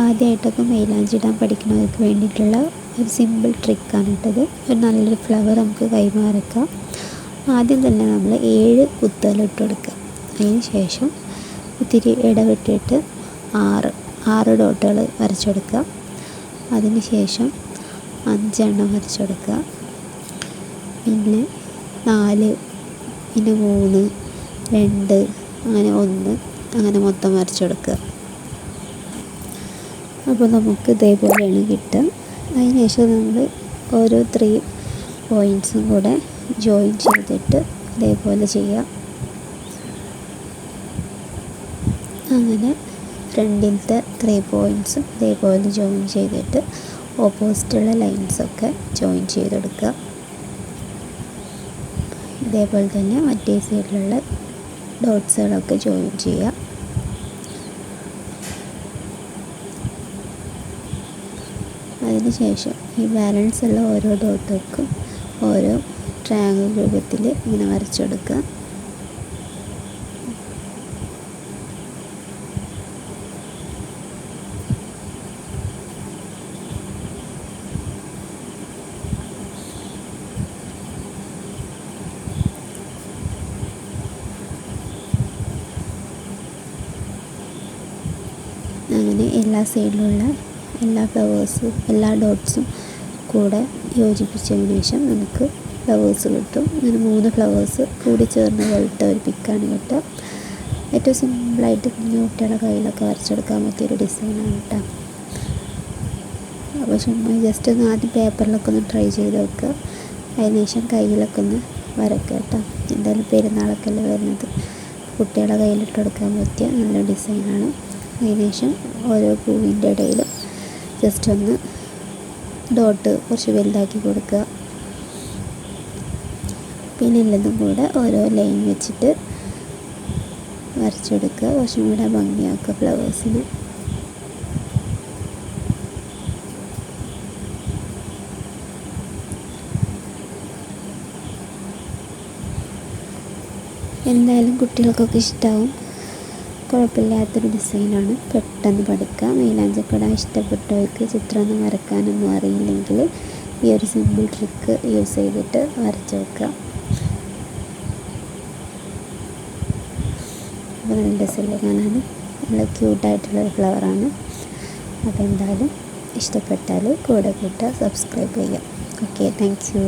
ആദ്യമായിട്ടൊക്കെ മൈലാഞ്ചി ഇടാൻ പഠിക്കുന്നവർക്ക് വേണ്ടിയിട്ടുള്ള ഒരു സിമ്പിൾ ട്രിക്കാണ് ഇട്ടത് ഒരു നല്ലൊരു ഫ്ലവർ നമുക്ക് കൈമാറിക്കാം. ആദ്യം തന്നെ നമ്മൾ ഏഴ് കുത്തുകൾ ഇട്ട് കൊടുക്കുക. അതിന് ശേഷം ഇത്തിരി ഇടവിട്ടിട്ട് ആറ് ആറ് ഡോട്ടുകൾ വരച്ചു കൊടുക്കുക. അതിന് ശേഷം അഞ്ചെണ്ണം വരച്ചു കൊടുക്കുക. പിന്നെ നാല് പിന്നെ മൂന്ന് രണ്ട് അങ്ങനെ ഒന്ന് അങ്ങനെ മൊത്തം വരച്ചു കൊടുക്കുക. അപ്പോൾ നമുക്ക് ഇതേപോലെയാണ് കിട്ടുക. അതിന് ശേഷം നമ്മൾ ഓരോ ത്രീ പോയിൻസും കൂടെ ജോയിൻ ചെയ്തിട്ട് ഇതേപോലെ ചെയ്യാം. അങ്ങനെ ഫ്രണ്ടിലത്തെ ത്രീ പോയിൻസും ഇതേപോലെ ജോയിൻ ചെയ്തിട്ട് ഓപ്പോസിറ്റുള്ള ലൈൻസൊക്കെ ജോയിൻ ചെയ്തെടുക്കുക. ഇതേപോലെ തന്നെ മറ്റേ സൈഡിലുള്ള ഡോട്ട്സുകളൊക്കെ ജോയിൻ ചെയ്യുക. അതിന് ശേഷം ഈ ബാലൻസ് ഉള്ള ഓരോ ഡോട്ടുകൾക്കും ഓരോ ട്രയാങ്കിൾ രൂപത്തിൽ ഇങ്ങനെ വരച്ചെടുക്കുക. അങ്ങനെ എല്ലാ സൈഡിലുള്ള എല്ലാ ഫ്ലവേഴ്സും എല്ലാ ഡോട്ട്സും കൂടെ യോജിപ്പിച്ചതിന് ശേഷം നമുക്ക് ഫ്ലവേഴ്സ് കിട്ടും. അങ്ങനെ മൂന്ന് ഫ്ലവേഴ്സ് കൂടി ചേർന്ന് പോലത്തെ ഒരു പിക്കാണ് കേട്ടോ. ഏറ്റവും സിമ്പിളായിട്ട് കുഞ്ഞു കുട്ടികളുടെ കയ്യിലൊക്കെ വരച്ചെടുക്കാൻ പറ്റിയൊരു ഡിസൈനാണ് കേട്ടോ. അപ്പോൾ ചുമ്മാ ജസ്റ്റ് ഒന്ന് ആദ്യം പേപ്പറിലൊക്കെ ഒന്ന് ട്രൈ ചെയ്ത് വെക്കുക അതിനുശേഷം കയ്യിലൊക്കെ ഒന്ന് വരക്കുക കേട്ടോ. എന്തായാലും പെരുന്നാളൊക്കെ അല്ലേ വരുന്നത്. കുട്ടികളുടെ കയ്യിലിട്ട് കൊടുക്കാൻ പറ്റിയ നല്ല ഡിസൈനാണ് അതിനുശേഷം ഓരോ പൂവിന്റെ ഇടയിലും ജസ്റ്റ് ഒന്ന് ഡോട്ട് കുറച്ച് വലുതാക്കി കൊടുക്കുക. പിന്നെ എല്ലതും കൂടെ ഓരോ ലൈൻ വെച്ചിട്ട് വരച്ചെടുക്കുക. കുറച്ചും കൂടെ ഭംഗിയാക്കുക ഫ്ലവേഴ്സിന് എന്തായാലും കുട്ടികൾക്കൊക്കെ ഇഷ്ടമാവും കുഴപ്പമില്ലാത്തൊരു ഡിസൈനാണ്. പെട്ടെന്ന് പഠിക്കുക. മൈലാഞ്ചക്കട ഇഷ്ടപ്പെട്ടവർക്ക് ചിത്രമൊന്നും വരക്കാനൊന്നും അറിയില്ലെങ്കിൽ ഈ ഒരു സിമ്പിൾ ട്രിക്ക് യൂസ് ചെയ്തിട്ട് വരച്ച് വെക്കുക. അപ്പോൾ നല്ല രസമില്ലേ കാണാൻ നല്ല ക്യൂട്ടായിട്ടുള്ളൊരു ഫ്ലവറാണ് അപ്പോൾ എന്തായാലും ഇഷ്ടപ്പെട്ടാൽ കൂടെ കൂട്ടുക സബ്സ്ക്രൈബ് ചെയ്യുക. Okay thank you